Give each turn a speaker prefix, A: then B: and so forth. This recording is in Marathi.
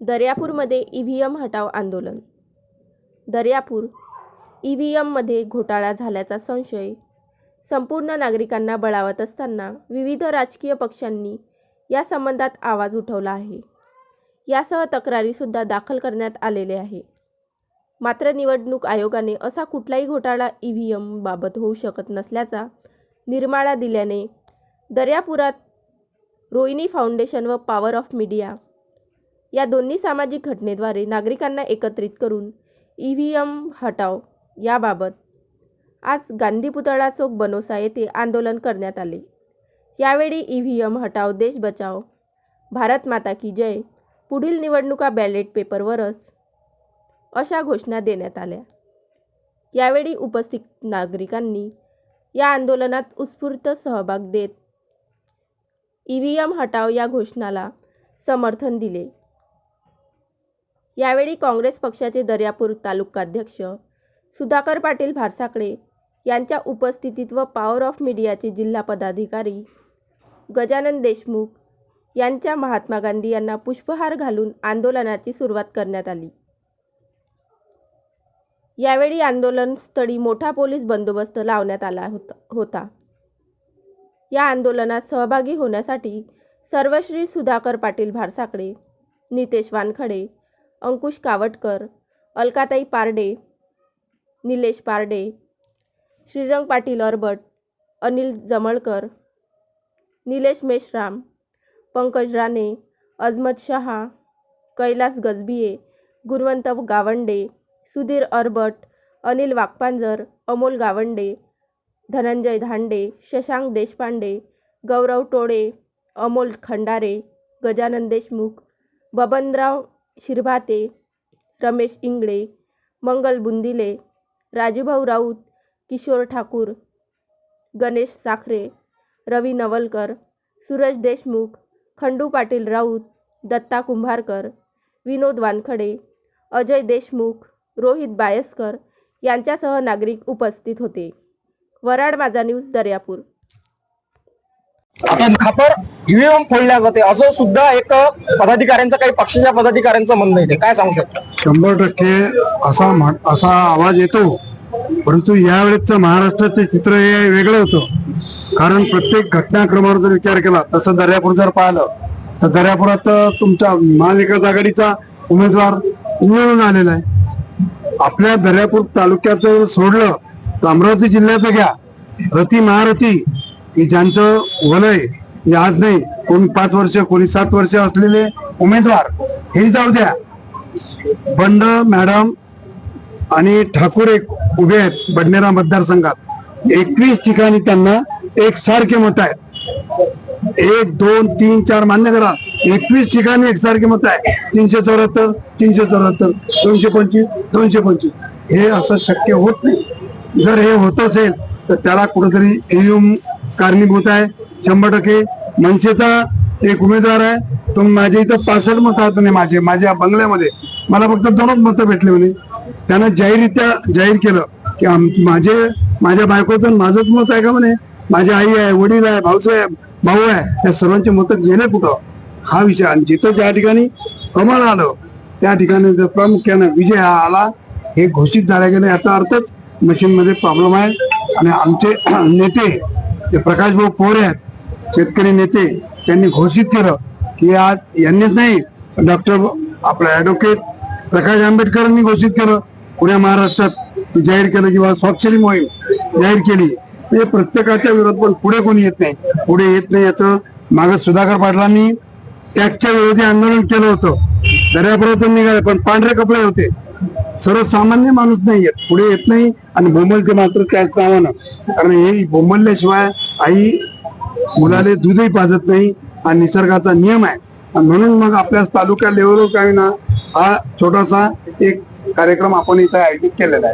A: दर्यापूरमध्ये ई व्ही एम हटाव आंदोलन. दर्यापूर ई व्ही एममध्ये घोटाळा झाल्याचा संशय संपूर्ण नागरिकांना बळावत असताना विविध राजकीय पक्षांनी या संबंधात आवाज उठवला आहे. यासह तक्रारीसुद्धा दाखल करण्यात आलेले आहे. मात्र निवडणूक आयोगाने असा कुठलाही घोटाळा ई व्ही एमबाबत होऊ शकत नसल्याचा निर्माळा दिल्याने दर्यापुरात रोहिणी फाउंडेशन व पॉवर ऑफ मीडिया या दोन्ही सामाजिक घटनेद्वारे नागरिकांना एकत्रित करून ई व्ही एम हटाव याबाबत आज गांधी पुतळा चौक बनोसा येथे आंदोलन करण्यात आले. यावेळी ई व्ही एम हटाव देश बचाव भारत माता की जय पुढील निवडणुका बॅलेट पेपरवरच अशा घोषणा देण्यात आल्या. यावेळी उपस्थित नागरिकांनी या आंदोलनात उत्स्फूर्त सहभाग देत ई व्ही एम हटाव या घोषणाला समर्थन दिले. यावेळी काँग्रेस पक्षाचे दर्यापूर तालुकाध्यक्ष सुधाकर पाटील भारसाकडे यांच्या उपस्थितीत व पॉवर ऑफ मीडियाचे जिल्हा पदाधिकारी गजानन देशमुख यांच्या महात्मा गांधी यांना पुष्पहार घालून आंदोलनाची सुरुवात करण्यात आली. यावेळी आंदोलनस्थळी मोठा पोलीस बंदोबस्त लावण्यात आला होता होता. या आंदोलनात सहभागी होण्यासाठी सर्वश्री सुधाकर पाटील भारसाकडे नितेश वानखडे अंकुश कावटकर अलकाताई पारडे निलेश पारडे श्रीरंग पाटील अरबट अनिल जमळकर निलेश मेश्राम पंकज राणे अजमत शहा कैलास गजबिये गुणवंत गावंडे सुधीर अरबट अनिल वाकपांजर अमोल गावंडे धनंजय धांडे शशांक देशपांडे गौरव टोळे अमोल खंडारे गजानन देशमुख बबनराव शिरभाते रमेश इंगळे मंगल बुंदिले राजूभाऊ राऊत किशोर ठाकूर गणेश साखरे रवी नवलकर सूरज देशमुख खंडू पाटील राऊत दत्ता कुंभारकर विनोद वानखडे अजय देशमुख रोहित बायस्कर यांच्यासह नागरिक उपस्थित होते. वराड माझा न्यूज दर्यापूर.
B: आता खापर ईव्हीएम फोडल्या जाते. असं सुद्धा एक पदाधिकाऱ्यांचं काही पक्षाच्या पदाधिकाऱ्यांचं म्हणणं येते काय सांगू शकता?
C: शंभर टक्के असा म्हण- असा आवाज येतो. परंतु यावेळेचं महाराष्ट्राचे चित्र हे वेगळं होतं. कारण प्रत्येक घटनाक्रमावर जर विचार केला तसं दर्यापूर जर पाहिलं तर दर्यापुरात तुमच्या महाविकास आघाडीचा उमेदवार निवडून आलेला आहे. आपल्या दर्यापूर तालुक्याचं जर सोडलं तर अमरावती जिल्ह्याचं घ्या. रती महारथी की ज्यांचं वलय आज नाही कोणी पाच वर्ष कोणी सात वर्ष असलेले उमेदवार हे जाऊ द्या. बंड मॅडम आणि ठाकूर एक उभे आहेत बडनेरा मतदारसंघात. एकवीस ठिकाणी त्यांना एकसारखे मत आहेत. एक दोन तीन चार मान्य करा. एकवीस ठिकाणी एकसारखे मत आहे. तीनशे चौऱ्याहत्तर तीनशे चौऱ्याहत्तर दोनशे पंचवीस दोनशे पंचवीस. हे असं शक्य होत नाही. जर हे होत असेल तर त्याला कुठेतरी ईव्हीएम कारणीभूत आहे शंभर टक्के. मनसेचा एक उमेदवार आहे तो माझ्या इथं पासष्ट मत आहेत नाही माझे माझ्या बंगल्यामध्ये. मला फक्त दोनच मतं भेटले म्हणे. त्यानं जाहीररित्या जाहीर केलं की आम माझे माझ्या बायकोचं माझंच मत आहे का म्हणे? माझी आई आहे वडील आहे भाऊसाहेब भाऊ आहे या सर्वांचे मतं गेले कुठं? हा विषय. आणि जिथं ज्या ठिकाणी कमळ आलं त्या ठिकाणी जर प्रामुख्यानं विजय हा आला हे घोषित झाल्या गेलं याचा अर्थच मशीनमध्ये प्रॉब्लेम आहे. आणि आमचे नेते जे प्रकाश भाऊ पोरे आहेत शेतकरी नेते त्यांनी घोषित केलं की आज यांनीच नाही डॉक्टर आपलं ॲडव्होकेट प्रकाश आंबेडकरांनी घोषित केलं. पुण्या महाराष्ट्रात ते जाहीर केलं किंवा स्वाक्षरी मोहीम जाहीर केली. म्हणजे प्रत्येकाच्या विरोध पण पुढे कोणी येत नाही. पुढे येत नाही याचं मागं सुधाकर पाटलांनी टॅक्सच्या विरोधी आंदोलन केलं होतं. दर्यापर्यंत निघाले पण पांढरे कपडे होते. सर्वसामान्य माणूस नाही येत. पुढे येत नाही आणि बोंबलते मात्र त्याच नावानं. कारण हे बोंबलल्याशिवाय आई मुलाले दूधही पाजत नाही हा निसर्गाचा नियम आहे. आणि म्हणून मग आपल्या तालुक्या लेवलवर काय ना हा छोटासा एक कार्यक्रम आपण इथं आयोजित केलेला आहे.